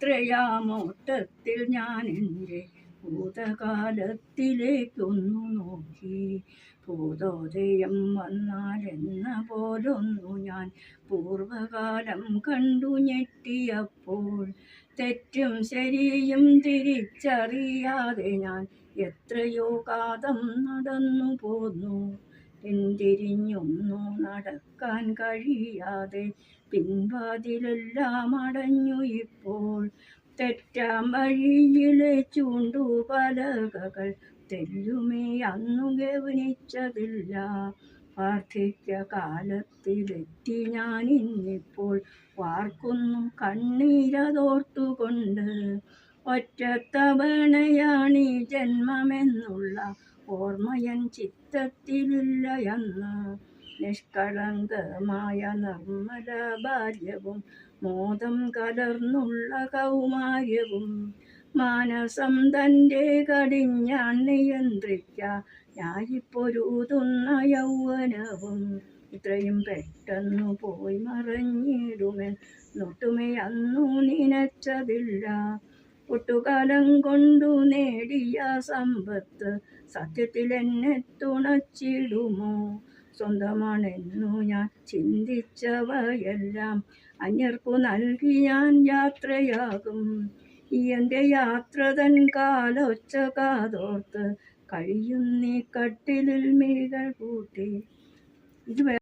യാത്രയാമോട്ടത്തിൽ ഞാൻ എന്റെ ഭൂതകാലത്തിലേക്കൊന്നു നോക്കി. ഭൂതോദയം വന്നാൽ എന്ന പോലൊന്നു ഞാൻ പൂർവകാലം കണ്ടു ഞെട്ടിയപ്പോൾ. തെറ്റും ശരിയും തിരിച്ചറിയാതെ ഞാൻ എത്രയോ കാതം നടന്നു പോന്നു പിന്തിരിഞ്ഞൊന്നു നടക്കാൻ കഴിയാതെ പിൻവാതിലെല്ലാം അടഞ്ഞു ഇപ്പോൾ. തെറ്റാം വഴിയിലെ ചൂണ്ടുപലകകൾ തെല്ലുമേ അന്നു ഗവനിച്ചതില്ല വാർദ്ധക്യ കാലത്തിലെത്തി ഞാൻ ഇന്നിപ്പോൾ വാർക്കുന്നു കണ്ണീരതോർത്തുകൊണ്ട് ഒറ്റത്തവണയാണീ ജന്മമെന്നുള്ള ഓർമ്മയൻ ചിത്തത്തിലില്ലയെന്ന് നിഷ്കളങ്കമായ നിർമ്മല ബാല്യവും മോദം കലർന്നുള്ള കൗമാര്യവും മാനസം തന്റെ കടിഞ്ഞാൻ നിയന്ത്രിക്ക ഞായിപ്പൊരുതുന്ന യൗവനവും ഇത്രയും പെട്ടെന്നു പോയി മറഞ്ഞിടുമെന്നൊട്ടുമേ അന്നു നനച്ചതില്ല. ഒട്ടുകാലം കൊണ്ടു നേടിയ സമ്പത്ത് സത്യത്തിൽ എന്നെ തുണച്ചിടുമോ സ്വന്തമാണെന്നു ഞാൻ ചിന്തിച്ചവയെല്ലാം അന്യർക്കു നൽകി ഞാൻ യാത്രയാകും. ഈ എന്റെ യാത്ര തൻ കാലൊച്ച കാതോർത്ത് കഴിയുന്നീ കട്ടിലിൽ മിഴികൾ കൂട്ടി ഇത്